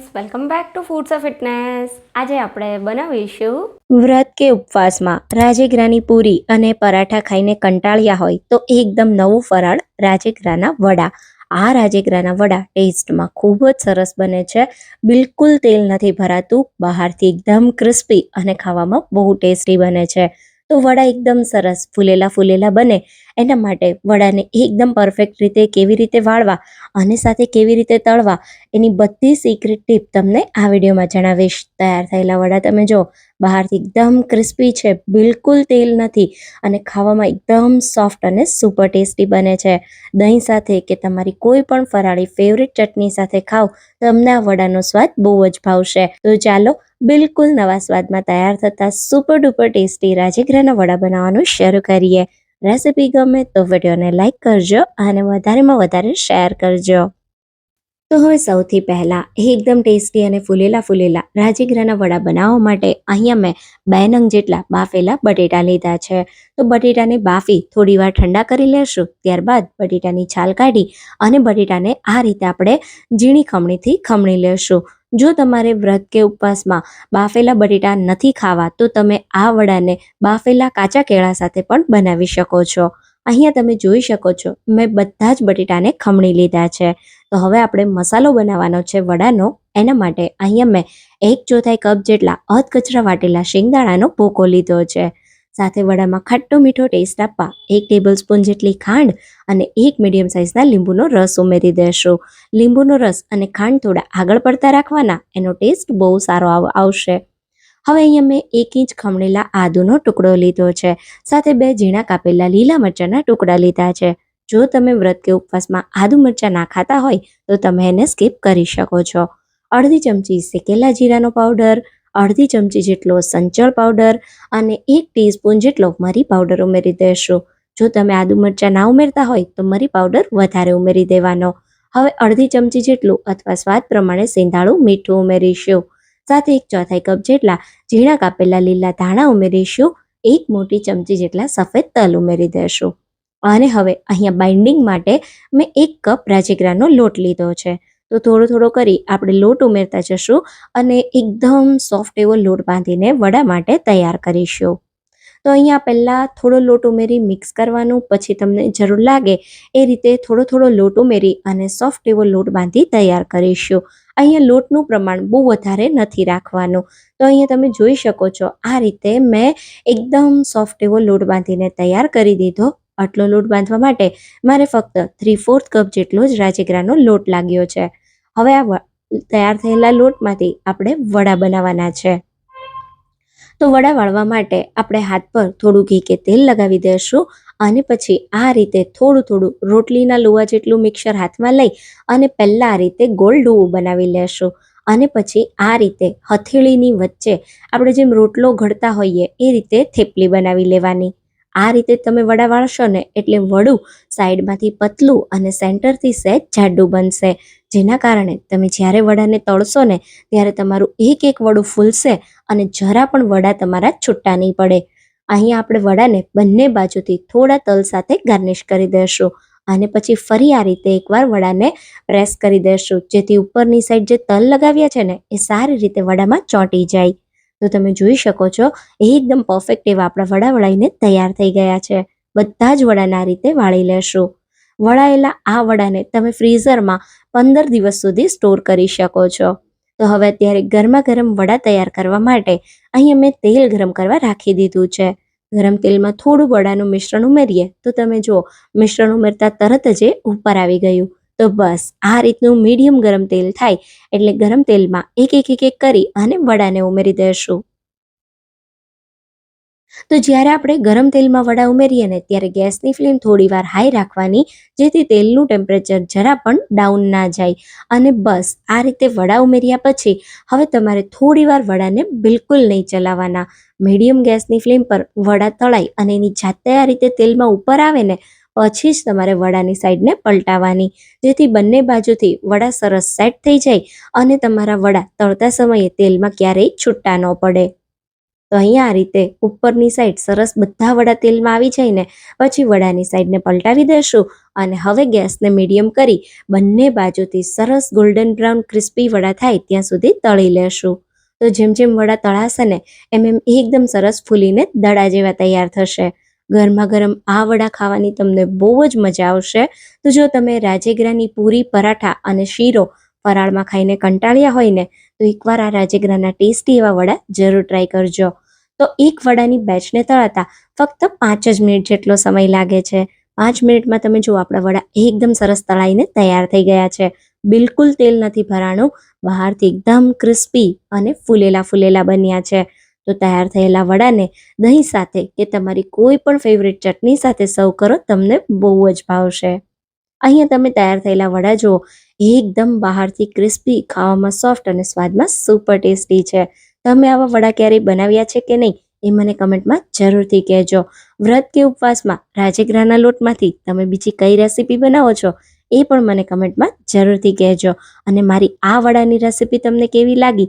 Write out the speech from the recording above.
Friends welcome back to foods of fitness આજે આપણે બનાવીશું વ્રત કે ઉપવાસમાં રાજેગ્રાની પૂરી અને પરાઠા ખાઈને કંટાળ્યા હોય તો એકદમ નવું ફરાળ રાજેગ્રાના વડા. આ રાજેગ્રાના વડા ટેસ્ટમાં ખૂબ જ સરસ બને છે. બિલકુલ તેલ નથી ભરાતું, બહારથી એકદમ ક્રિસ્પી અને ખાવામાં બહુ ટેસ્ટી બને છે. તો વડા એકદમ સરસ ફૂલેલા ફૂલેલા બને. એના માટે વડાને એકદમ પરફેક્ટ રીતે કેવી રીતે વાળવા અને સાથે કેવી રીતે તળવા એની બધી સિક્રેટ ટીપ તમને આ વિડીયોમાં જણાવીશ. તૈયાર થયેલા વડા તમે જો બહારથી એકદમ ક્રિસ્પી છે, બિલકુલ તેલ નથી અને ખાવામાં એકદમ સોફ્ટ અને સુપર ટેસ્ટી બને છે. દહીં સાથે કે તમારી કોઈ પણ ફરાળી ફેવરેટ ચટણી સાથે ખાઓ, તમને આ વડાનો સ્વાદ બહુ જ ભાવશે. તો ચાલો બિલકુલ નવા સ્વાદમાં તૈયાર થતા સુપર ડુપર ટેસ્ટી રાજેગ્રાના વડા બનાવવાનું શરૂ કરીએ. રેસિપી ગમે તો વિડીયોને લાઇક કરજો અને વધારેમાં વધારે શેર કરજો. તો હવે સૌથી પહેલાં એકદમ ટેસ્ટી અને ફૂલેલા ફૂલેલા રાજેગ્રાના વડા બનાવવા માટે અહીંયા મેં બે નંગ જેટલા બાફેલા બટેટા લીધા છે. તો બટેટાને બાફી થોડી વાર ઠંડા કરી લેશું, ત્યારબાદ બટેટાની છાલ કાઢી અને બટેટાને આ રીતે આપણે ઝીણી ખમણીથી ખમણી લેશું. જો તમારે વ્રત કે ઉપવાસમાં બાફેલા બટેટા નથી ખાવા, તો તમે આ વડાને બાફેલા કાચા કેળા સાથે પણ બનાવી શકો છો. અહીંયા તમે જોઈ શકો છો, મેં બધા જ બટેટાને ખમણી લીધા છે. તો હવે આપણે મસાલો બનાવવાનો છે વડાનો. એના માટે અહીંયા મેં એક ચોથાઈ કપ જેટલા અધકચરા વાટેલા શેંગદાણાનો ભૂકો લીધો છે. સાથે વડામાં ખાટો મીઠો ટેસ્ટ આપવા એક ટેબલ સ્પૂન જેટલી ખાંડ અને એક મીડિયમ સાઇઝના લીંબુનો રસ ઉમેરી દેશું. લીંબુનો રસ અને ખાંડ થોડા આગળ પડતા રાખવાના, એનો ટેસ્ટ બહુ સારો આવ- આવશે. હવે અહીંયા મેં એક ઇંચ ખમણેલા આદુનો ટુકડો લીધો છે, સાથે બે ઝીણા કાપેલા લીલા મરચાંના ટુકડા લીધા છે. જો તમે વ્રત કે ઉપવાસમાં આદુ મરચાં ના ખાતા હોય, તો તમે એને સ્કીપ કરી શકો છો. અડધી ચમચી શેકેલા જીરાનો પાવડર અડધી ચમચી જેટલો સંચળ પાવડર અને એક ટીસ્પૂન જેટલો મરી પાવડર ઉમેરી દેશો. જો તમે આદુ મરચાં ના ઉમેરતા હોય તો મરી પાવડર વધારે ઉમેરી દેવાનો. હવે અડધી ચમચી જેટલું અથવા સ્વાદ પ્રમાણે સેંધાળું મીઠું ઉમેરીશું. સાથે એક ચોથાઈ કપ જેટલા ઝીણા કાપેલા લીલા ધાણા ઉમેરીશું. એક મોટી ચમચી જેટલા સફેદ તલ ઉમેરી દેશું. અને હવે અહીંયા બાઇન્ડિંગ માટે મેં એક કપ રાજેગરાનો લોટ લીધો છે. તો થોડો થોડો કરી આપણે લોટ ઉમેરતા જશું અને એકદમ સોફ્ટ એવો લોટ બાંધીને વડા માટે તૈયાર કરીશું. તો અહીંયા પહેલાં થોડો લોટ ઉમેરી મિક્સ કરવાનું, પછી તમને જરૂર લાગે એ રીતે થોડો થોડો લોટ ઉમેરી અને સોફ્ટ એવો લોટ બાંધી તૈયાર કરીશું. અહીંયા લોટનું પ્રમાણ બહુ વધારે નથી રાખવાનું. તો અહીંયા તમે જોઈ શકો છો આ રીતે મેં એકદમ સોફ્ટ એવો લોટ બાંધીને તૈયાર કરી દીધો. આટલો લોટ બાંધવા માટે મારે ફક્ત થ્રી ફોર્થ કપ જેટલો જ રાજેગરાનો લોટ લાગ્યો છે. હવે આ તૈયાર થયેલા લોટમાંથી આપણે વડા બનાવવાના છે. તો વડા વાળવા માટે આપણે હાથ પર થોડું ઘી કે તેલ લગાવી દઈશું અને પછી આ રીતે થોડું થોડું રોટલીના લોવા જેટલું મિક્સર હાથમાં લઈ અને પહેલાં આ રીતે ગોળ ડૂવું બનાવી લેશું અને પછી આ રીતે હથેળીની વચ્ચે આપણે જેમ રોટલો ઘડતા હોઈએ એ રીતે થેપલી બનાવી લેવાની. આ રીતે તમે વડા વાળશો ને એટલે વડું સાઈડમાંથી પતલું અને સેન્ટરથી સહેજ જાડું બનશે. જેના કારણે તમે જ્યારે વડાને તળશો ને ત્યારે તમારું એક એક વડું ફૂલશે અને જરા પણ વડા તમારા છૂટા નહીં પડે. અહીંયા આપણે વડાને બંને બાજુથી થોડા તલ સાથે ગાર્નિશ કરી દઈશું અને પછી ફરી આ રીતે એકવાર વડાને પ્રેસ કરી દઈશું જેથી ઉપરની સાઈડ જે તલ લગાવ્યા છે ને એ સારી રીતે વડામાં ચોંટી જાય. તો તમે જોઈ શકો છો એકદમ પરફેક્ટ એવા આપણા વડા વળાઈને તૈયાર થઈ ગયા છે. બધા જ વડાને રીતે વાળી લેશું. વળાયેલા આ વડાને તમે ફ્રીઝરમાં પંદર દિવસ સુધી સ્ટોર કરી શકો છો. તો હવે અત્યારે ગરમા ગરમ વડા તૈયાર કરવા માટે અહીં મેં તેલ ગરમ કરવા રાખી દીધું છે. ગરમ તેલમાં થોડું વડાનું મિશ્રણ ઉમેરીએ, તો તમે જુઓ, મિશ્રણ ઉમેરતા તરત જ એ ઉપર આવી ગયું. તો બસ, આ રીતનું મીડિયમ ગરમ તેલ થાય એટલે ગરમ તેલમાં એક એક એક એક કરી અને વડાને ઉમેરી દેશું. તો જ્યારે આપણે ગરમ તેલમાં વડા ઉમેરીએ ને ત્યારે ગેસની ફ્લેમ થોડીવાર હાઈ રાખવાની, જેથી તેલનું ટેમ્પરેચર જરા પણ ડાઉન ના જાય. અને બસ, આ રીતે વડા ઉમેર્યા પછી હવે તમારે થોડીવાર વડાને બિલકુલ નહીં ચલાવવાના. મીડિયમ ગેસની ફ્લેમ પર વડા તળાય અને એની જાતે આ રીતે તેલમાં ઉપર આવે ને પછી જ તમારે વડાની સાઈડને પલટાવવાની જેથી બંને બાજુથી વડા સરસ સેટ થઈ જાય અને તમારા વડા તળતા સમયે તેલમાં ક્યારેય છૂટા ન પડે. તો અહીંયા આ રીતે ઉપરની સાઈડ સરસ બધા વડા તેલમાં આવી જાય ને, પછી વડાની સાઈડને પલટાવી દેશું અને હવે ગેસને મીડિયમ કરી બંને બાજુથી સરસ ગોલ્ડન બ્રાઉન ક્રિસ્પી વડા થાય ત્યાં સુધી તળી લેશું. તો જેમ જેમ વડા તળાશે ને, એમ એમ એકદમ સરસ ફૂલીને દડા જેવા તૈયાર થશે. ગરમા ગરમ આ વડા ખાવાની તમને બહુ જ મજા આવશે. તો જો તમે રાજેગરાની પૂરી પરાઠા અને શીરો ફરાળમાં ખાઈને કંટાળ્યા હોય ને, તો એકવાર આ રાજેગરાના ટેસ્ટી એવા વડા જરૂર ટ્રાય કરજો. તો એક વડાની બેચને તળાતા ફક્ત પાંચ જ મિનિટ જેટલો સમય લાગે છે. પાંચ મિનિટમાં તમે જુઓ આપણા વડા એકદમ સરસ તળાઈને તૈયાર થઈ ગયા છે. બિલકુલ તેલ નથી ભરાણું. બહારથી એકદમ ક્રિસ્પી અને ફૂલેલા ફૂલેલા બન્યા છે. તો તૈયાર થયેલા વડાને દહીં સાથે કે તમારી કોઈ પણ ફેવરેટ ચટણી સાથે સર્વ કરો, તમને બહુ જ ભાવશે. અહીંયા તમે તૈયાર થયેલા વડા જુઓ એકદમ બહારથી ક્રિસ્પી ખાવામાં સોફ્ટ અને સ્વાદમાં સુપર ટેસ્ટી છે. તમે આવા વડા ક્યારેય બનાવ્યા છે કે નહીં, એ મને કમેન્ટમાં જરૂરથી કહેજો. વ્રત કે ઉપવાસમાં, રાજેગ્રાના લોટમાંથી તમે બીજી કઈ રેસીપી બનાવો છો, એ પણ મને કમેન્ટમાં જરૂરથી કહેજો. અને મારી આ વડાની રેસીપી તમને કેવી લાગી